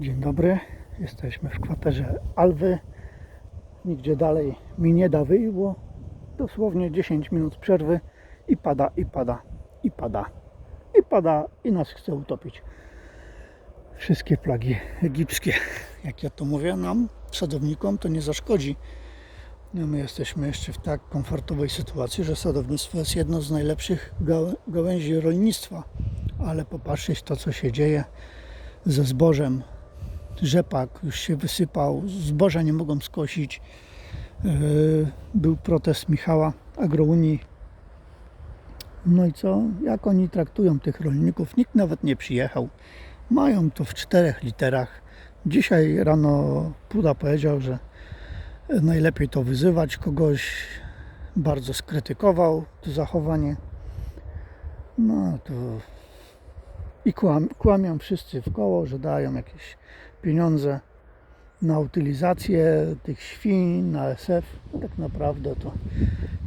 Dzień dobry, jesteśmy w kwaterze Alwy. Nigdzie dalej mi nie da wyjść, bo dosłownie 10 minut przerwy i pada, i pada, i pada, i pada i nas chce utopić. Wszystkie plagi egipskie, jak ja to mówię, nam, sadownikom, to nie zaszkodzi. No my jesteśmy jeszcze w tak komfortowej sytuacji, że sadownictwo jest jedną z najlepszych gałę- gałęzi rolnictwa. Ale popatrzeć to, co się dzieje ze zbożem, rzepak już się wysypał, zboża nie mogą skosić. Yy, Był protest Michała Agrounii. No i co? Jak oni traktują tych rolników? Nikt nawet nie przyjechał. Mają to w czterech literach. Dzisiaj rano Puda powiedział, że najlepiej to wyzywać kogoś. Bardzo skrytykował to zachowanie. No to i kłam, kłamią wszyscy w koło, że dają jakieś pieniądze na utylizację tych świń, na SF. No tak naprawdę to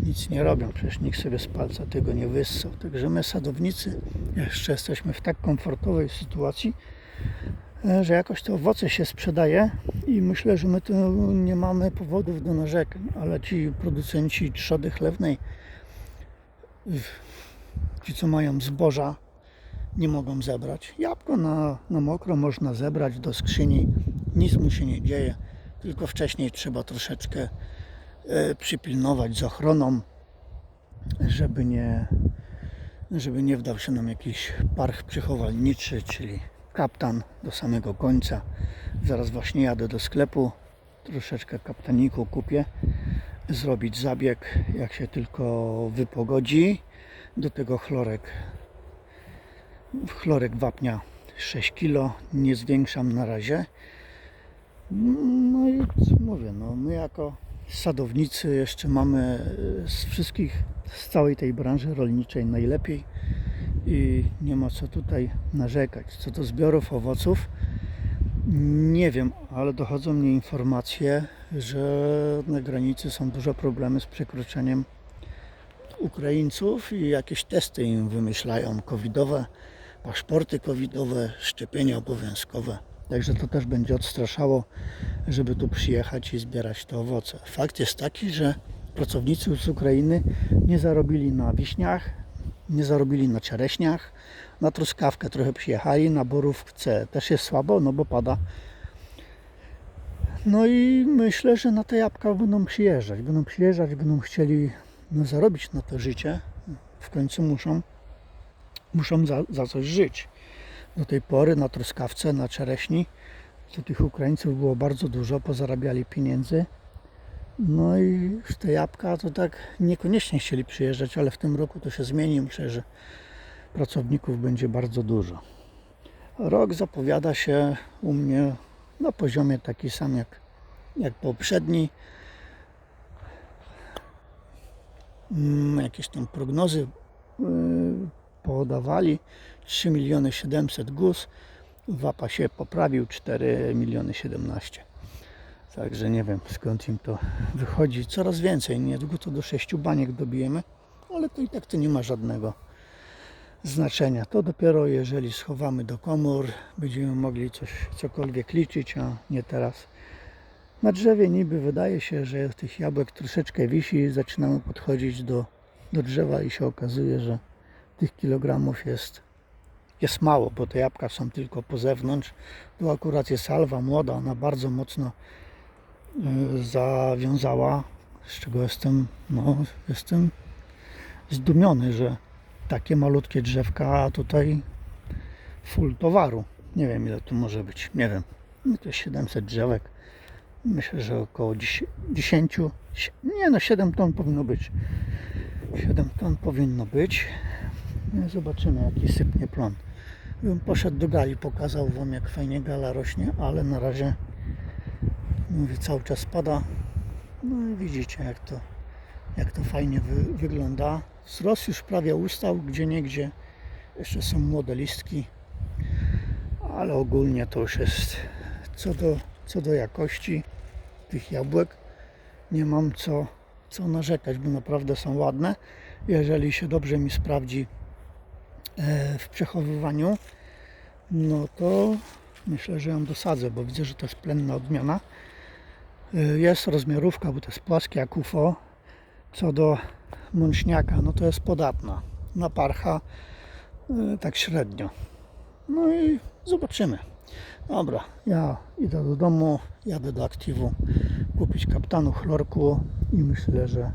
nic nie robią, przecież nikt sobie z palca tego nie wyssał. Także my sadownicy jeszcze jesteśmy w tak komfortowej sytuacji, e, że jakoś te owoce się sprzedaje i myślę, że my tu nie mamy powodów do narzekań, ale ci producenci trzody chlewnej, ci co mają zboża, nie mogą zebrać. Jabłko na, na mokro można zebrać do skrzyni, nic mu się nie dzieje, tylko wcześniej trzeba troszeczkę e, przypilnować z ochroną, żeby nie, żeby nie wdał się nam jakiś parch przechowalniczy, czyli kaptan do samego końca. Zaraz właśnie jadę do sklepu, troszeczkę kaptaniku kupię, zrobić zabieg, jak się tylko wypogodzi. Do tego chlorek chlorek wapnia 6 kg, nie zwiększam na razie. No i mówię, no my jako sadownicy jeszcze mamy e, z wszystkich, z całej tej branży rolniczej najlepiej i nie ma co tutaj narzekać. Co do zbiorów owoców, nie wiem, ale dochodzą mnie informacje, że na granicy są duże problemy z przekroczeniem Ukraińców i jakieś testy im wymyślają covidowe, paszporty covidowe, szczepienia obowiązkowe. Także to też będzie odstraszało, żeby tu przyjechać i zbierać te owoce. Fakt jest taki, że pracownicy z Ukrainy nie zarobili na wiśniach, nie zarobili na czereśniach, na truskawkę trochę przyjechali, na borówce też jest słabo, no bo pada. No i myślę, że na te jabłka będą przyjeżdżać. Będą przyjeżdżać, będą chcieli no, zarobić na to życie. W końcu muszą, muszą za, za coś żyć. Do tej pory na truskawce, na czereśni to tych Ukraińców było bardzo dużo, pozarabiali pieniędzy. No i te jabłka to tak niekoniecznie chcieli przyjeżdżać, ale w tym roku to się zmieni. Myślę, że pracowników będzie bardzo dużo. Rok zapowiada się u mnie na poziomie taki sam jak, jak poprzedni. Mm, jakieś tam prognozy yy, podawali. 3 miliony 700 GUS WAPA się poprawił 4 miliony 17 także nie wiem skąd im to wychodzi. Coraz więcej, niedługo to do 6 baniek dobijemy ale to i tak to nie ma żadnego znaczenia. To dopiero jeżeli schowamy do komór będziemy mogli coś cokolwiek liczyć, a nie teraz. Na drzewie niby wydaje się, że tych jabłek troszeczkę wisi. Zaczynamy podchodzić do, do drzewa i się okazuje, że tych kilogramów jest, jest mało, bo te jabłka są tylko po zewnątrz. Tu akurat jest salwa młoda, ona bardzo mocno y, zawiązała, z czego jestem, no, jestem zdumiony, że takie malutkie drzewka, a tutaj full towaru. Nie wiem ile tu może być, nie wiem. No to jest 700 drzewek. Myślę, że około 10, 10 nie no 7 ton powinno być. 7 ton powinno być. Zobaczymy jaki sypnie plon. Bym poszedł do gali, pokazał wam jak fajnie gala rośnie, ale na razie mówię cały czas pada. No i widzicie jak to, jak to fajnie wy, wygląda. Wzrost już prawie ustał, gdzie niegdzie jeszcze są młode listki, ale ogólnie to już jest co do, co do jakości tych jabłek nie mam co, co narzekać, bo naprawdę są ładne. Jeżeli się dobrze mi sprawdzi w przechowywaniu, no to Myślę, że ją dosadzę, bo widzę, że to jest plenna odmiana. Y, Jest rozmiarówka, bo to jest płaskie jak UFO. Co do mączniaka, no to jest podatna. Na parcha y, tak średnio. No i zobaczymy. Dobra, ja idę do domu, jadę do aktywu kupić kaptanu chlorku i myślę, że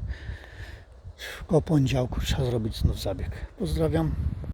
koło poniedziałku trzeba zrobić znów zabieg. Pozdrawiam.